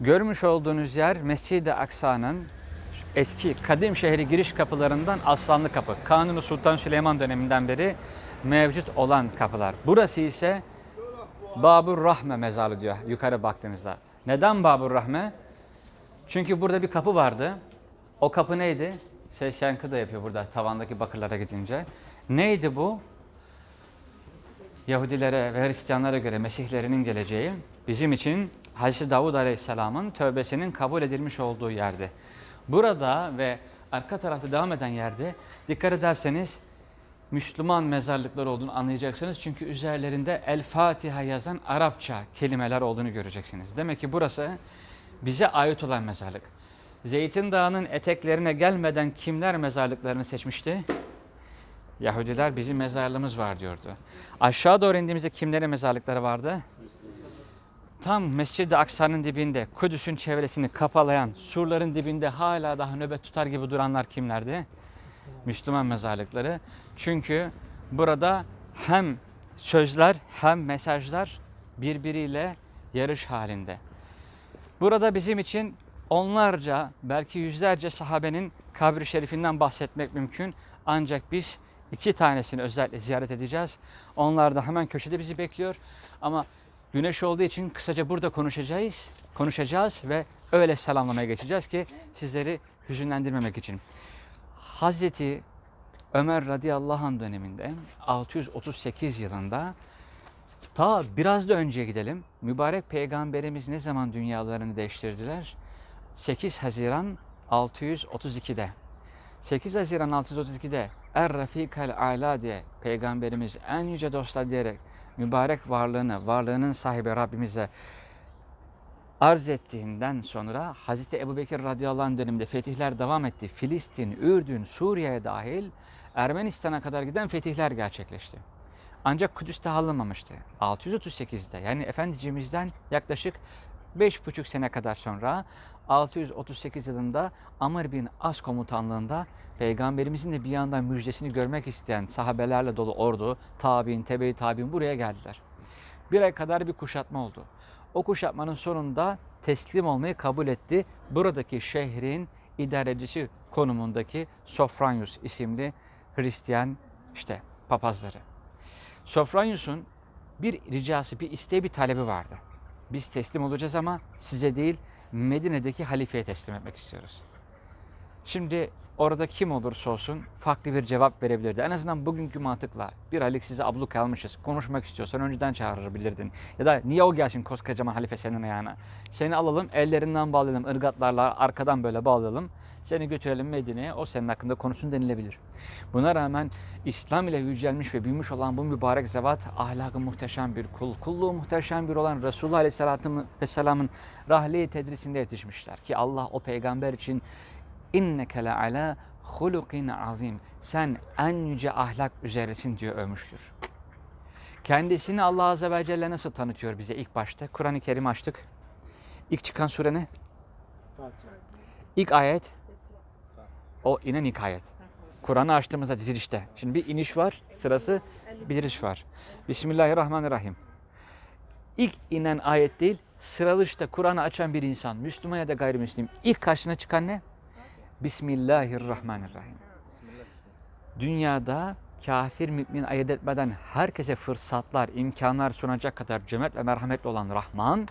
Görmüş olduğunuz yer Mescid-i Aksa'nın eski kadim şehri giriş kapılarından Aslanlı Kapı. Kanuni Sultan Süleyman döneminden beri mevcut olan kapılar. Burası ise Babur Rahme mezarı diyor yukarı baktığınızda. Neden Babur Rahme? Çünkü burada bir kapı vardı. O kapı neydi? Ses yankı da yapıyor burada tavandaki bakırlara gidince. Neydi bu? Yahudilere ve Hristiyanlara göre Mesihlerinin geleceği bizim için Hazreti Davud Aleyhisselam'ın tövbesinin kabul edilmiş olduğu yerde. Burada ve arka tarafta devam eden yerde dikkat ederseniz Müslüman mezarlıkları olduğunu anlayacaksınız. Çünkü üzerlerinde El Fatiha yazan Arapça kelimeler olduğunu göreceksiniz. Demek ki burası bize ait olan mezarlık. Zeytin Dağı'nın eteklerine gelmeden kimler mezarlıklarını seçmişti? Yahudiler bizim mezarlığımız var diyordu. Aşağı doğru indiğimizde kimlerin mezarlıkları vardı? Tam Mescid-i Aksa'nın dibinde, Kudüs'ün çevresini kapalayan, surların dibinde hala daha nöbet tutar gibi duranlar kimlerdi? Müslüman mezarlıkları. Çünkü burada hem sözler hem mesajlar birbiriyle yarış halinde. Burada bizim için onlarca belki yüzlerce sahabenin kabri şerifinden bahsetmek mümkün. Ancak biz iki tanesini özellikle ziyaret edeceğiz. Onlar da hemen köşede bizi bekliyor. Ama güneş olduğu için kısaca burada konuşacağız. Konuşacağız ve öyle selamlamaya geçeceğiz ki sizleri hüzünlendirmemek için. Hazreti Ömer radıyallahu anh döneminde 638 yılında ta biraz da önceye gidelim. Mübarek peygamberimiz ne zaman dünyalarını değiştirdiler? 8 Haziran 632'de. 8 Haziran 632'de Er Rafikal Ala diye peygamberimiz en yüce dostlar diyerek mübarek varlığını, varlığının sahibi Rabbimize arz ettiğinden sonra Hazreti Ebu Bekir radıyallahu anh döneminde fetihler devam etti. Filistin, Ürdün, Suriye'ye dahil Ermenistan'a kadar giden fetihler gerçekleşti. Ancak Kudüs'te alınmamıştı. 638'de yani Efendimiz'den yaklaşık 5,5 sene kadar sonra 638 yılında Amr bin As komutanlığında Peygamberimizin de bir yandan müjdesini görmek isteyen sahabelerle dolu ordu, tabi'in, tebe-i tabi'in buraya geldiler. Bir ay kadar bir kuşatma oldu. O kuşatmanın sonunda teslim olmayı kabul etti. Buradaki şehrin idarecisi konumundaki Sofranius isimli Hristiyan işte papazları. Sofranius'un bir ricası, bir isteği, bir talebi vardı. Biz teslim olacağız ama size değil Medine'deki halifeye teslim etmek istiyoruz. Şimdi orada kim olursa olsun farklı bir cevap verebilirdi. En azından bugünkü mantıkla bir aylık size abluk almışız. Konuşmak istiyorsan önceden çağırabilirdin. Ya da niye o gelsin koskocaman halife senin ayağına? Seni alalım ellerinden bağlayalım ırgatlarla arkadan böyle bağlayalım. Seni götürelim Medine'ye o senin hakkında konuşsun denilebilir. Buna rağmen İslam ile yücelmiş ve büyümüş olan bu mübarek zevat ahlakı muhteşem bir kul, kulluğu muhteşem bir olan Resulullah Aleyhisselatü Vesselam'ın rahli tedrisinde yetişmişler. Ki Allah o peygamber için inneke le ala hulukin azim. Sen en yüce ahlak üzeresin diyor övmüştür. Kendisini Allah Azze ve Celle nasıl tanıtıyor bize ilk başta? Kur'an-ı Kerim açtık. İlk çıkan sure ne? İlk ayet o inen ilk ayet. Kur'an'ı açtığımızda dizilişte. Şimdi bir iniş var, sırası bir giriş var. Bismillahirrahmanirrahim. İlk inen ayet değil, sıralışta Kur'an'ı açan bir insan, Müslüman ya da gayrimüslim ilk karşına çıkan ne? Bismillahirrahmanirrahim. Dünyada kafir mümin ayırt etmeden herkese fırsatlar, imkanlar sunacak kadar cömert ve merhametli olan Rahman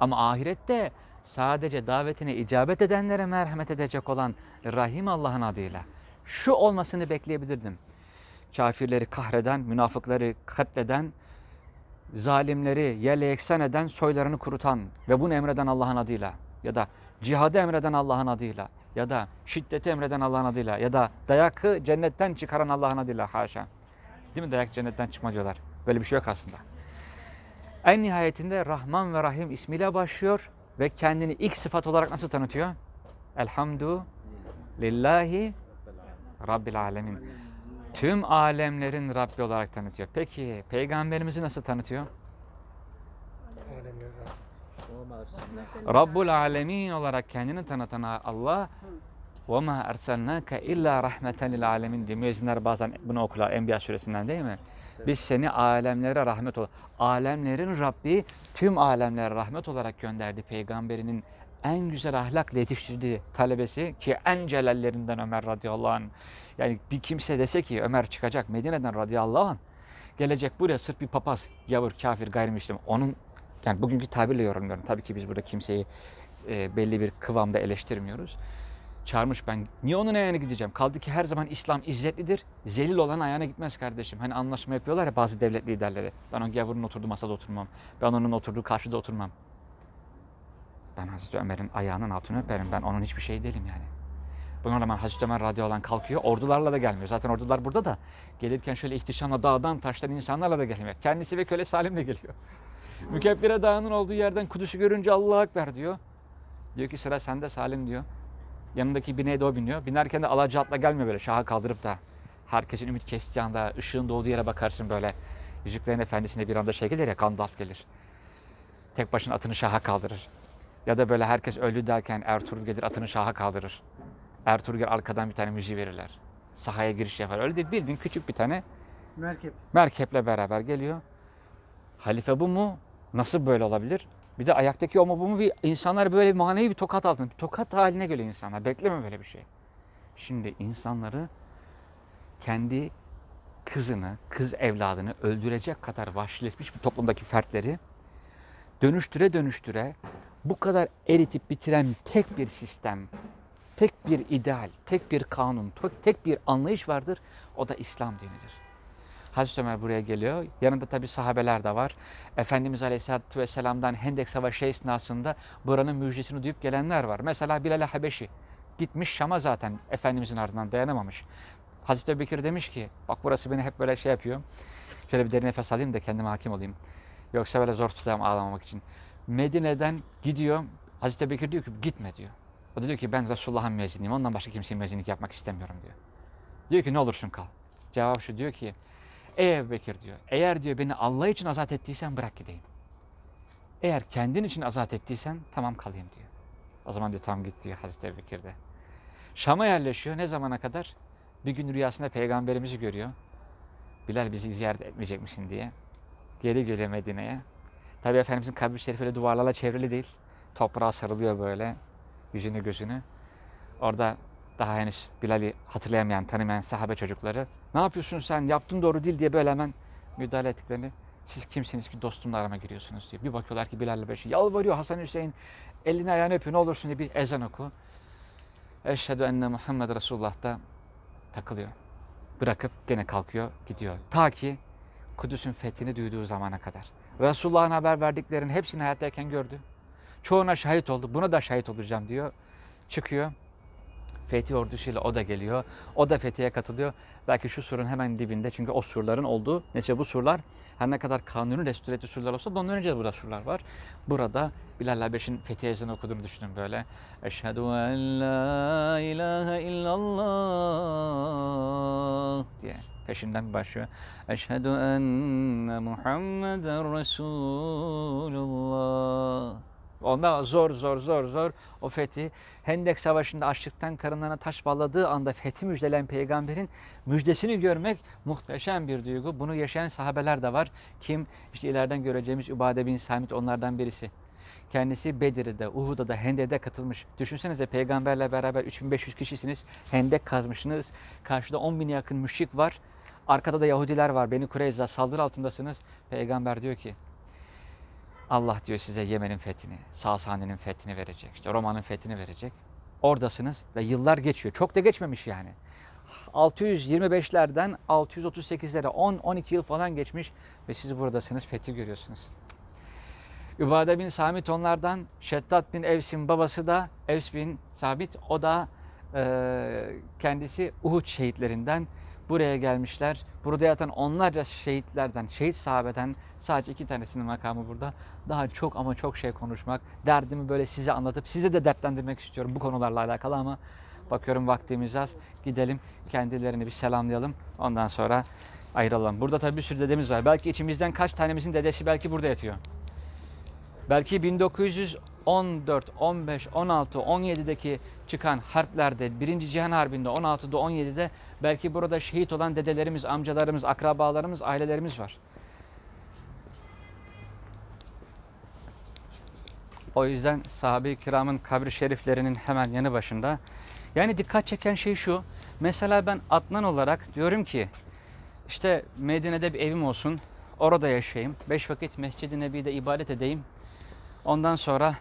ama ahirette sadece davetine icabet edenlere merhamet edecek olan Rahim Allah'ın adıyla. Şu olmasını bekleyebilirdim. Kafirleri kahreden, münafıkları katleden, zalimleri yerle yeksan eden, soylarını kurutan ve bunu emreden Allah'ın adıyla ya da cihadı emreden Allah'ın adıyla ya da şiddeti emreden Allah'ın adıyla ya da dayakı cennetten çıkaran Allah'ın adıyla haşa. Değil mi dayak cennetten çıkma diyorlar. Böyle bir şey yok aslında. En nihayetinde Rahman ve Rahim ismiyle başlıyor ve kendini ilk sıfat olarak nasıl tanıtıyor? Elhamdu lillahi Rabbil alemin. Tüm alemlerin Rabbi olarak tanıtıyor. Peki peygamberimizi nasıl tanıtıyor? Rabbul alemin olarak kendini tanıtan Allah وَمَا اَرْسَلْنَاكَ اِلَّا رَحْمَةً لِلْعَالَمِينَ diye müezzinler bazen bunu okurlar Enbiya suresinden değil mi? Biz seni alemlere rahmet ol. Alemlerin Rabbi tüm alemlere rahmet olarak gönderdi peygamberinin en güzel ahlakla yetiştirdiği talebesi ki en celallerinden Ömer radıyallahu anh. Yani bir kimse dese ki Ömer çıkacak Medine'den radıyallahu anh gelecek buraya sırf bir papaz, yavur, kafir, gayrimüslim. Onun yani bugünkü tabirle yorumluyorum. Tabii ki biz burada kimseyi e, belli bir kıvamda eleştirmiyoruz. Çağırmış ben. Niye onun ayağına gideceğim? Kaldı ki her zaman İslam izzetlidir. Zelil olan ayağına gitmez kardeşim. Hani anlaşma yapıyorlar ya bazı devlet liderleri. Ben o gavurun oturduğu masada oturmam. Ben onun oturduğu karşıda oturmam. Ben Hazreti Ömer'in ayağının altını öperim. Ben onun hiçbir şey değilim yani. Buna rağmen Hazreti Ömer radıyallahu anh kalkıyor. Ordularla da gelmiyor. Zaten ordular burada da. Gelirken şöyle ihtişamla dağdan taştan insanlarla da gelmiyor. Kendisi ve köle Salim de geliyor. Mükebbire dağının olduğu yerden Kudüs'ü görünce Allahu Ekber diyor. Diyor ki sıra sende Salim diyor. Yanındaki bineğe de o biniyor. Binerken de alaca atla gelmiyor böyle şaha kaldırıp da. Herkesin ümit kestiği anda ışığın doğduğu yere bakarsın böyle. Yüzüklerin Efendisi'nde bir anda şey gelir ya Gandalf gelir. Tek başına atını şaha kaldırır. Ya da böyle herkes öldü derken Ertuğrul gelir atını şaha kaldırır. Ertuğrul gelir arkadan bir tane müziği verirler. Sahaya giriş yapar. Öyle değil bildiğin küçük bir tane Merkep. merkeple beraber geliyor. Halife bu mu? Nasıl böyle olabilir? Bir de ayaktaki o mu bu mu? Bir insanlar böyle manevi bir tokat altında. Bir tokat haline geliyor insanlar. Bekleme böyle bir şey. Şimdi insanları kendi kızını, kız evladını öldürecek kadar vahşileşmiş bir toplumdaki fertleri dönüştüre dönüştüre bu kadar eritip bitiren tek bir sistem, tek bir ideal, tek bir kanun, tek bir anlayış vardır. O da İslam dinidir. Hazreti Ömer buraya geliyor. Yanında tabi sahabeler de var. Efendimiz Aleyhisselatü Vesselam'dan Hendek Savaşı esnasında buranın müjdesini duyup gelenler var. Mesela Bilal-i Habeşi gitmiş Şam'a zaten Efendimizin ardından dayanamamış. Hazreti Ebubekir demiş ki bak burası beni hep böyle şey yapıyor. Şöyle bir derin nefes alayım da kendime hakim olayım. Yoksa böyle zor tutayım ağlamamak için. Medine'den gidiyor. Hazreti Ebubekir diyor ki gitme diyor. O da diyor ki ben Resulullah'ın müezziniyim. Ondan başka kimseye müezzinlik yapmak istemiyorum diyor. Diyor ki ne olursun kal. Cevap şu diyor ki Ey Ebu Bekir diyor. Eğer diyor beni Allah için azat ettiysen bırak gideyim. Eğer kendin için azat ettiysen tamam kalayım diyor. O zaman diyor tam git diyor Hazreti Ebu Bekir de. Şam'a yerleşiyor. Ne zamana kadar? Bir gün rüyasında peygamberimizi görüyor. Bilal bizi ziyaret etmeyecek misin diye. Geri geliyor Medine'ye. Tabi Efendimizin kabri şerifi öyle duvarlarla çevrili değil. Toprağa sarılıyor böyle. Yüzünü gözünü. Orada daha henüz Bilal'i hatırlayamayan, tanımayan sahabe çocukları ne yapıyorsun sen yaptın doğru değil diye böyle hemen müdahale ettiklerini siz kimsiniz ki dostumla arama giriyorsunuz diyor. Bir bakıyorlar ki Bilal'le Beşir yalvarıyor Hasan Hüseyin elini ayağını öpüyor ne olursun diye bir ezan oku. Eşhedü enne Muhammed Resulullah da takılıyor. Bırakıp gene kalkıyor gidiyor. Ta ki Kudüs'ün fethini duyduğu zamana kadar. Resulullah'ın haber verdiklerinin hepsini hayattayken gördü. Çoğuna şahit oldu. Buna da şahit olacağım diyor. Çıkıyor. Fethi ordusuyla o da geliyor. O da fethiye katılıyor. Belki şu surun hemen dibinde çünkü o surların olduğu. Neyse bu surlar her ne kadar kanuni restore surlar olsa da ondan önce burada surlar var. Burada Bilal Habeş'in fethiye ezanı okuduğunu düşünün böyle. Eşhedü en la ilahe illallah diye peşinden başlıyor. Eşhedü enne Muhammeden Resulullah. Ondan zor zor zor zor o fethi Hendek Savaşı'nda açlıktan karınlarına taş bağladığı anda fethi müjdelen peygamberin müjdesini görmek muhteşem bir duygu. Bunu yaşayan sahabeler de var. Kim? İşte ileriden göreceğimiz Übade bin Samit onlardan birisi. Kendisi Bedir'de, Uhud'da da Hendek'e katılmış. Düşünsenize peygamberle beraber 3500 kişisiniz. Hendek kazmışsınız. Karşıda 10 bin yakın müşrik var. Arkada da Yahudiler var. Beni Kureyza saldırı altındasınız. Peygamber diyor ki Allah diyor size Yemen'in fethini, Sasani'nin fethini verecek. İşte Roma'nın fethini verecek. Oradasınız ve yıllar geçiyor. Çok da geçmemiş yani. 625'lerden 638'lere 10-12 yıl falan geçmiş ve siz buradasınız fethi görüyorsunuz. Übade bin Samit onlardan, Şeddat bin Evs'in babası da Evs bin Sabit. O da e, kendisi Uhud şehitlerinden buraya gelmişler. Burada yatan onlarca şehitlerden, şehit sahabeden sadece iki tanesinin makamı burada. Daha çok ama çok şey konuşmak, derdimi böyle size anlatıp size de dertlendirmek istiyorum bu konularla alakalı ama bakıyorum vaktimiz az. Gidelim kendilerini bir selamlayalım. Ondan sonra ayrılalım. Burada tabii bir sürü dedemiz var. Belki içimizden kaç tanemizin dedesi belki burada yatıyor. Belki 14, 15, 16, 17'deki çıkan harplerde, Birinci Cihan Harbi'nde, 16'da, 17'de belki burada şehit olan dedelerimiz, amcalarımız, akrabalarımız, ailelerimiz var. O yüzden sahabe-i kiramın kabri şeriflerinin hemen yanı başında. Yani dikkat çeken şey şu. Mesela ben Adnan olarak diyorum ki işte Medine'de bir evim olsun. Orada yaşayayım. Beş vakit Mescid-i Nebi'de ibadet edeyim. Ondan sonra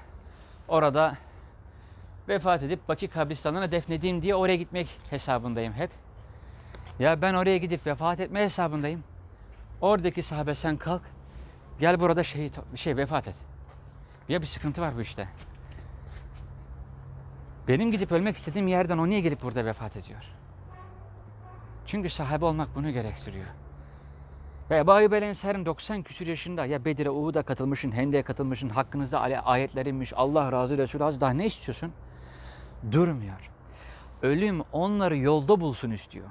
orada vefat edip Baki kabristanlığına defnedeyim diye oraya gitmek hesabındayım hep. Ya ben oraya gidip vefat etme hesabındayım. Oradaki sahabe sen kalk. Gel burada şehit şey vefat et. Ya bir sıkıntı var bu işte. Benim gidip ölmek istediğim yerden o niye gelip burada vefat ediyor? Çünkü sahabe olmak bunu gerektiriyor. Ya Ebu Ayyub el Ensar'ın 90 küsur yaşında ya Bedir'e, Uhud'a katılmışsın, Hendek'e katılmışsın, hakkınızda ayetler inmiş, Allah razı Resulü az daha ne istiyorsun? Durmuyor. Ölüm onları yolda bulsun istiyor.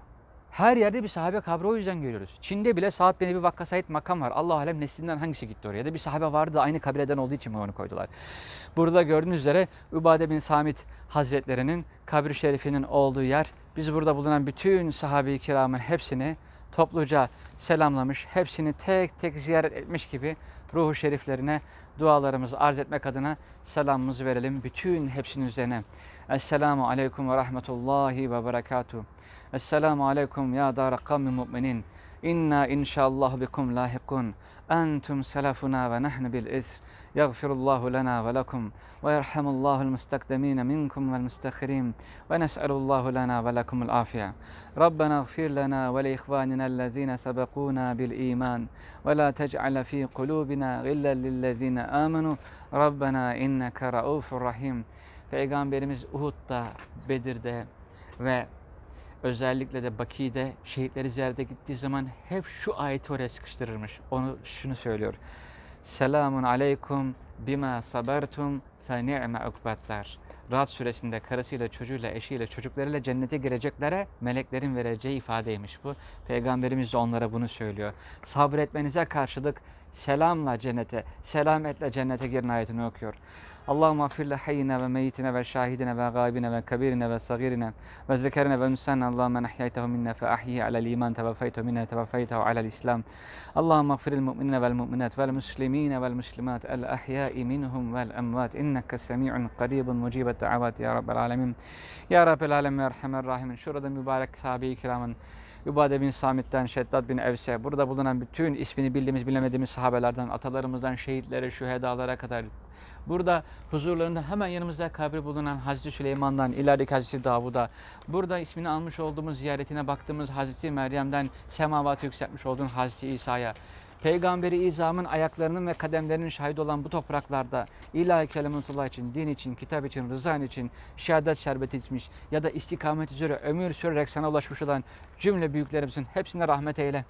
Her yerde bir sahabe kabri o yüzden görüyoruz. Çin'de bile Sa'd bin Ebi Vakkas'a ait makam var. Allah alem neslinden hangisi gitti oraya? Ya da bir sahabe vardı da aynı kabileden olduğu için mi onu koydular? Burada gördüğünüz üzere Übade bin Samit Hazretlerinin kabri şerifinin olduğu yer. Biz burada bulunan bütün sahabe-i kiramın hepsini topluca selamlamış, hepsini tek tek ziyaret etmiş gibi ruhu şeriflerine dualarımızı arz etmek adına selamımızı verelim. Bütün hepsinin üzerine. Esselamu aleyküm ve rahmetullahi ve berekatuhu. Esselamu aleyküm ya dara kavmi mu'minin. İnna inşallah bikum lahikun. Entum selafuna ve nahnu bil isr. Yagfirullahu lana ve lekum. Ve yerhamullahul mustakdemine minkum vel mustakhirin. Ve nes'elullahu lana ve lekumul afiye. Rabbena gfir lana ve li ihvanina allazine sebekuna bil iman. Ve la tec'ale fi kulubina gillen lillezine amenu. Rabbena inneke raufur rahim. Peygamberimiz Uhud'da, Bedir'de ve özellikle de Baki'de şehitleri ziyarete gittiği zaman hep şu ayeti oraya sıkıştırırmış. Onu şunu söylüyor. Selamun aleykum bima sabertum fe ni'me ukbattar. Rahat suresinde karısıyla, çocuğuyla, eşiyle, çocuklarıyla cennete gireceklere meleklerin vereceği ifadeymiş bu. Peygamberimiz de onlara bunu söylüyor. Sabretmenize karşılık selamla cennete, selametle cennete girin ayetini okuyor. Allahümme affir le hayyine ve meyitine ve şahidine ve gâibine ve kabirine ve sagirine ve zekerine ve müsenne Allahümme nehyaytehu minne fe ahyihi alel iman teveffeytehu minne teveffeytehu alel islam. Allahümme affiril mu'minine vel mu'minat vel muslimine vel muslimat el ahyai minhum vel emvat inneke semi'un qaribun mucibet davat ya Rabbel alemin. Ya Rabbel alemin ve erhamer rahimin. Şurada mübarek sahabe-i kiramın Übade bin Samit'ten, Şeddat bin Evse, burada bulunan bütün ismini bildiğimiz bilemediğimiz sahabelerden, atalarımızdan şehitlere, şühedalara kadar Burada huzurlarında hemen yanımızda kabri bulunan Hazreti Süleyman'dan, ilerideki Hazreti Davud'a, burada ismini almış olduğumuz ziyaretine baktığımız Hazreti Meryem'den semavatı yükseltmiş olduğun Hazreti İsa'ya, Peygamberi İzam'ın ayaklarının ve kademlerinin şahit olan bu topraklarda ilahi kelimetullah için, din için, kitap için, rızan için şehadet şerbeti içmiş ya da istikamet üzere ömür sürerek sana ulaşmış olan cümle büyüklerimizin hepsine rahmet eyle.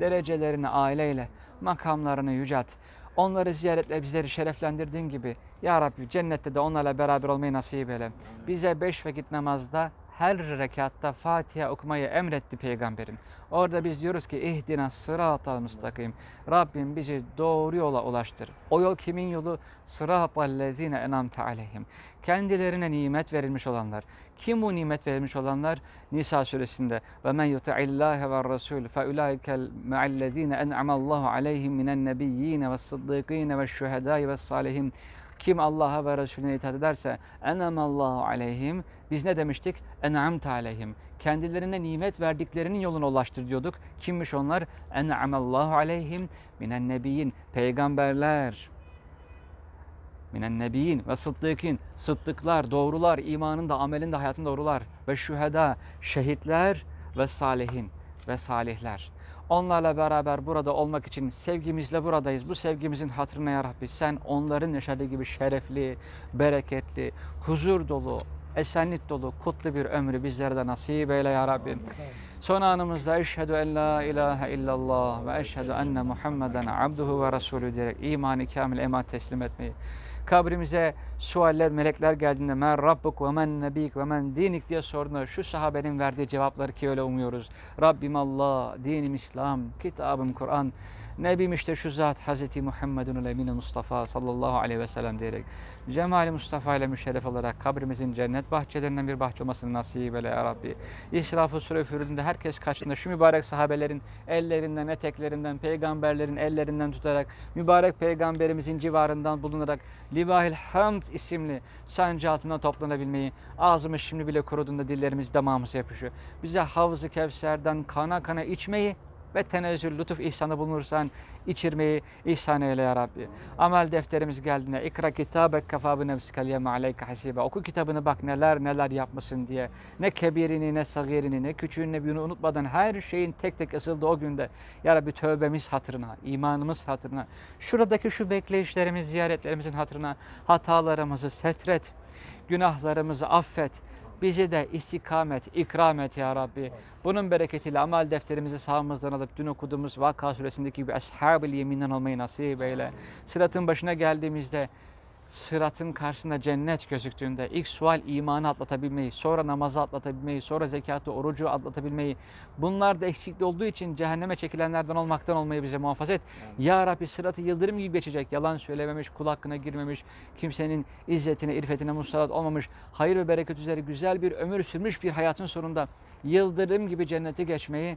Derecelerini aileyle, makamlarını yücelt. Onları ziyaretle bizleri şereflendirdiğin gibi Ya Rabbi cennette de onlarla beraber olmayı nasip eyle. Bize beş vakit namazda her rekatta Fatiha okumayı emretti peygamberin. Orada biz diyoruz ki ihdina sıratal müstakim. Rabbim bizi doğru yola ulaştır. O yol kimin yolu? Sıratal lezine enamte aleyhim. Kendilerine nimet verilmiş olanlar. Kim bu nimet verilmiş olanlar? Nisa suresinde ve men yuti'illâhe ve rasul fe ulâikel me'allezîne en'amallahu aleyhim minen nebiyyîne ve sıddîkîne ve şühedâi ve salihin. Kim Allah'a ve Resulüne itaat ederse enemallahu aleyhim. Biz ne demiştik? En'amte aleyhim. Kendilerine nimet verdiklerinin yoluna ulaştır diyorduk. Kimmiş onlar? En'amallahu aleyhim minen nebiyyin. Peygamberler, minen nebiyyin ve sıddıkın, sıddıklar, doğrular, imanında, amelinde, hayatında doğrular ve şüheda, şehitler ve salihin ve salihler. Onlarla beraber burada olmak için sevgimizle buradayız. Bu sevgimizin hatırına ya Rabbi sen onların yaşadığı gibi şerefli, bereketli, huzur dolu, esenlik dolu, kutlu bir ömrü bizlere de nasip eyle ya Rabbi. Son anımızda eşhedü en la ilahe illallah ve eşhedü enne Muhammeden abduhu ve resulü diyerek imanı kamil emanet teslim etmeyi, Kabrimize sualler, melekler geldiğinde men rabbuk ve men nebik ve men dinik diye sorduğunda şu sahabenin verdiği cevapları ki öyle umuyoruz. Rabbim Allah, dinim İslam, kitabım Kur'an, Nebim işte şu zat Hazreti Muhammedun Emin Mustafa sallallahu aleyhi ve sellem diyerek Cemali Mustafa ile müşerref olarak kabrimizin cennet bahçelerinden bir bahçe olmasını nasip eyle ya Rabbi. İsrafı süre üfürüğünde herkes karşısında şu mübarek sahabelerin ellerinden, eteklerinden, peygamberlerin ellerinden tutarak mübarek peygamberimizin civarından bulunarak Libahil Hamd isimli sancı altına toplanabilmeyi ağzımız şimdi bile kuruduğunda dillerimiz damağımıza yapışıyor. Bize Havz-ı Kevser'den kana kana içmeyi ve tenezzül, lütuf ihsanı bulunursan içirmeyi ihsan eyle ya Rabbi. Amel defterimiz geldiğinde ikra kitabek kafa bi nefsikel yeme hasibe. Oku kitabını bak neler neler yapmasın diye. Ne kebirini ne sagirini ne küçüğünü ne büyüğünü unutmadan her şeyin tek tek ısıldığı o günde. Ya Rabbi tövbemiz hatırına, imanımız hatırına, şuradaki şu bekleyişlerimiz, ziyaretlerimizin hatırına hatalarımızı setret, günahlarımızı affet. Bizi de istikamet, ikram et ya Rabbi. Bunun bereketiyle amel defterimizi sağımızdan alıp dün okuduğumuz Vakka suresindeki gibi Ashab-ı Yemin'den olmayı nasip eyle. Sıratın başına geldiğimizde sıratın karşısında cennet gözüktüğünde ilk sual imanı atlatabilmeyi, sonra namazı atlatabilmeyi, sonra zekatı, orucu atlatabilmeyi, bunlar da eksikli olduğu için cehenneme çekilenlerden olmaktan olmayı bize muhafaza et. Ya Rabbi sıratı yıldırım gibi geçecek, yalan söylememiş, kul hakkına girmemiş, kimsenin izzetine, irfetine musallat olmamış, hayır ve bereket üzere güzel bir ömür sürmüş bir hayatın sonunda yıldırım gibi cenneti geçmeyi,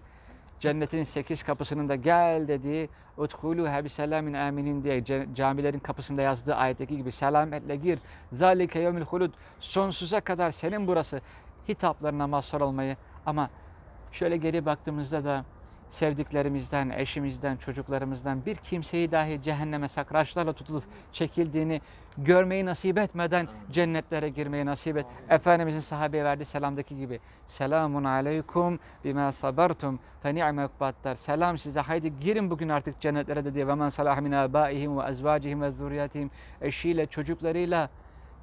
cennetin sekiz kapısının da gel dediği udhuluha bi selamin aminin diye camilerin kapısında yazdığı ayetteki gibi selametle gir. Zalike yevmil hulud sonsuza kadar senin burası hitaplarına mazhar olmayı ama şöyle geri baktığımızda da sevdiklerimizden, eşimizden, çocuklarımızdan bir kimseyi dahi cehenneme sakraçlarla tutulup çekildiğini görmeyi nasip etmeden cennetlere girmeyi nasip et. Efendimizin sahabeye verdiği selamdaki gibi. Selamun aleykum bima sabartum fe ni'me ukbattar. Selam size haydi girin bugün artık cennetlere dedi. Ve men salah min abaihim ve ezvacihim ve zurriyatihim. Eşiyle, çocuklarıyla,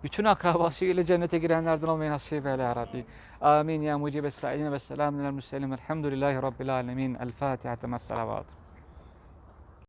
bütün akrabasıyla cennete girenlerden olmayı nasip eyle ya Rabbi. Amin ya mucibes sa'ilin ve selamun alel müsselim. Elhamdülillahi Rabbil alemin. El Fatiha. Temas salavat.